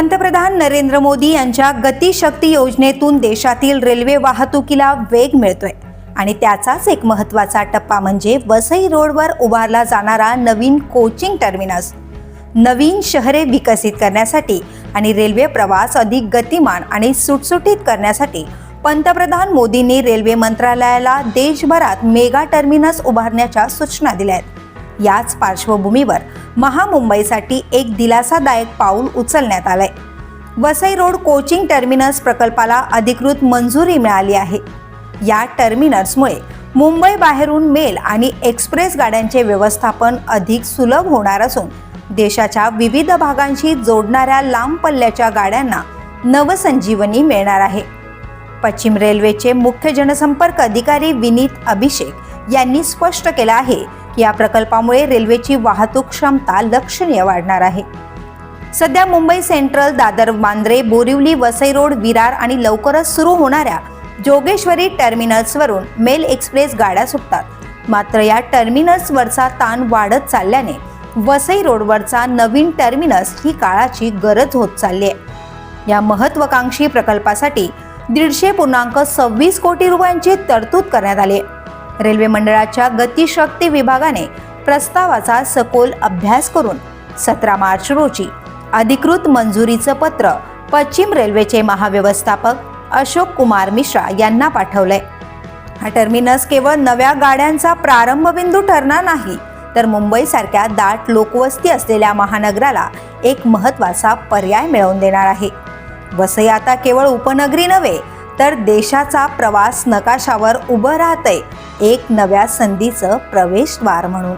पंतप्रधान नरेंद्र मोदी यांच्या गतिशक्ती योजनेतून देशातील रेल्वे वाहतुकीला वेग मिळतोय. आणि त्याचाच एक महत्त्वाचा टप्पा म्हणजे वसई रोडवर उभारला जाणारा नवीन कोचिंग टर्मिनस. नवीन शहरे विकसित करण्यासाठी आणि रेल्वे प्रवास अधिक गतिमान आणि सुटसुटीत करण्यासाठी पंतप्रधान मोदींनी रेल्वे मंत्रालयाला देशभरात मेगा टर्मिनस उभारण्याच्या सूचना दिल्या आहेत. याच पार्श्वभूमीवर महामुंबईसाठी एक दिलासादायक पाऊल उचलण्यात आलंय. वसई रोड कोचिंग टर्मिनस प्रकल्पाला अधिकृत मंजुरी मिळाली आहे. या टर्मिनसमुळे मुंबई बाहेरून मेल आणि एक्सप्रेस गाड्यांचे व्यवस्थापन अधिक सुलभ होणार असून देशाच्या विविध भागांशी जोडणाऱ्या लांब पल्ल्याच्या गाड्यांना नवसंजीवनी मिळणार आहे. पश्चिम रेल्वेचे मुख्य जनसंपर्क अधिकारी विनीत अभिषेक यांनी स्पष्ट केलं आहे या प्रकल्पामुळे रेल्वेची वाहतूक क्षमता लक्षणीय वाढणार आहे. सध्या मुंबई सेंट्रल दादर मांद्रे बोरिवली वसई रोड विरार आणि लवकरच सुरू होणाऱ्या जोगेश्वरी टर्मिनल्सवरून मेल एक्सप्रेस गाड्या सुटतात. मात्र या टर्मिनल्सवरचा ताण वाढत चालल्याने वसई रोडवरचा नवीन टर्मिनस ही काळाची गरज होत चालली आहे. या महत्वाकांक्षी प्रकल्पासाठी दीडशे पूर्णांक सव्वीस कोटी रुपयांची तरतूद करण्यात आली आहे. रेल्वे मंडळाच्या गतिशक्ती विभागाने प्रस्तावाचा सखोल अभ्यास करून सतरा मार्च रोजी अधिकृत मंजुरीचं पत्र पश्चिम रेल्वेचे महाव्यवस्थापक अशोक कुमार मिश्रा यांना पाठवलंय. हा टर्मिनस केवळ नव्या गाड्यांचा प्रारंभबिंदू ठरणार नाही तर मुंबईसारख्या दाट लोकवस्ती असलेल्या महानगराला एक महत्त्वाचा पर्याय मिळवून देणार आहे. वसई आता केवळ उपनगरी नव्हे तर देशाचा प्रवास नकाशावर उभं राहतंय. एक नव्या संधीचं प्रवेशद्वार म्हणून.